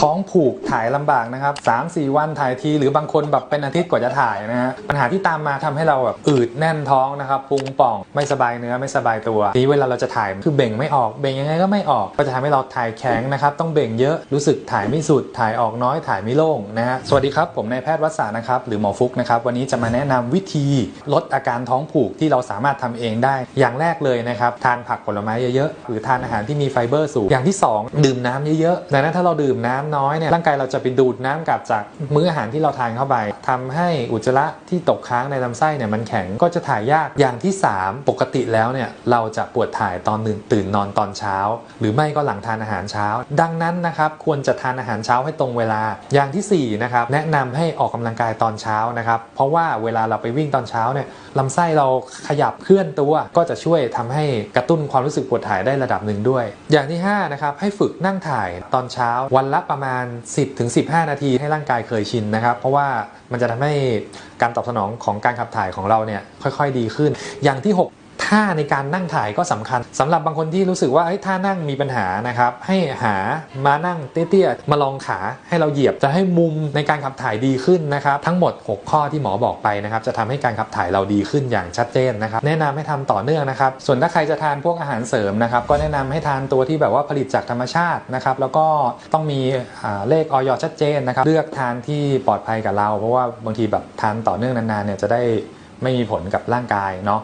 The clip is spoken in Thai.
ท้องผูกถ่ายลำบากนะครับสามสี่วันถ่ายที หรือบางคนแบบเป็นอาทิตย์กว่าจะถ่ายนะฮะปัญหาที่ตามมาทำให้เราแบบอืดแน่นท้องนะครับพุงป่องไม่สบายเนื้อไม่สบายตัวทีเวลาเราจะถ่ายคือเบ่งไม่ออกเบ่งยังไงก็ไม่ออก ก็จะทำให้เราถ่ายแข็งนะครับต้องเบ่งเยอะรู้สึกถ่ายไม่สุดถ่ายออกน้อยถ่ายไม่โล่งนะฮะสวัสดีครับผมนายแพทย์วัฒน์นะครับหรือหมอฟุกนะครับวันนี้จะมาแนะนำวิธีลดอาการท้องผูกที่เราสามารถทำเองได้ อย่างแรกเลยนะครับทานผักผลไม้เยอะๆหรือทานอาหารที่มีไฟเบอร์สูงอย่างที่สองดื่มน้ำเยอะๆดังนั้นถ้าเราดื่มน้ำน้อยเนี่ยร่างกายเราจะไปดูดน้ำกลับจากมื้ออาหารที่เราทานเข้าไปทำให้อุจจาระที่ตกค้างในลำไส้เนี่ยมันแข็งก็จะถ่ายยากอย่างที่ 3 ปกติแล้วเนี่ยเราจะปวดถ่ายตอนตื่นนอนตอนเช้า หรือไม่ก็หลังทานอาหารเช้า ดังนั้นนะครับควรจะทานอาหารเช้าให้ตรงเวลาอย่างที่สี่นะครับแนะนำให้ออกกำลังกายตอนเช้านะครับเพราะว่าเวลาเราไปวิ่งตอนเช้าเนี่ยลำไส้เราขยับเคลื่อนตัว ก็จะช่วยทำให้กระตุ้นความรู้สึกปวดถ่ายได้ระดับหนึ่งด้วย อย่างที่5นะครับให้ฝึกนั่งถ่ายตอนเช้าวันละประมาณ 10-15 นาทีให้ร่างกายเคยชินนะครับ เพราะว่ามันจะทำให้การตอบสนองของการขับถ่ายของเราเนี่ยค่อยๆ ดีขึ้น อย่างที่ 6 ท่าในการนั่งถ่ายก็สำคัญสำหรับบางคนที่รู้สึกว่าท่านั่งมีปัญหานะครับให้หามานั่งเตี้ยๆมาลองขาให้เราเหยียบจะให้มุมในการขับถ่ายดีขึ้นนะครับทั้งหมด 6 ข้อที่หมอบอกไปนะครับจะทำให้การขับถ่ายเราดีขึ้นอย่างชัดเจนนะครับแนะนำให้ทำต่อเนื่องนะครับส่วนถ้าใครจะทานพวกอาหารเสริมนะครับก็แนะนำให้ทานตัวที่แบบว่าผลิตจากธรรมชาตินะครับแล้วก็ต้องมีเลขออยชัดเจนนะครับเลือกทานที่ปลอดภัยกับเรา เพราะว่าบางทีแบบทานต่อเนื่องนานๆเนี่ยจะได้ไม่มีผลกับร่างกายเนาะ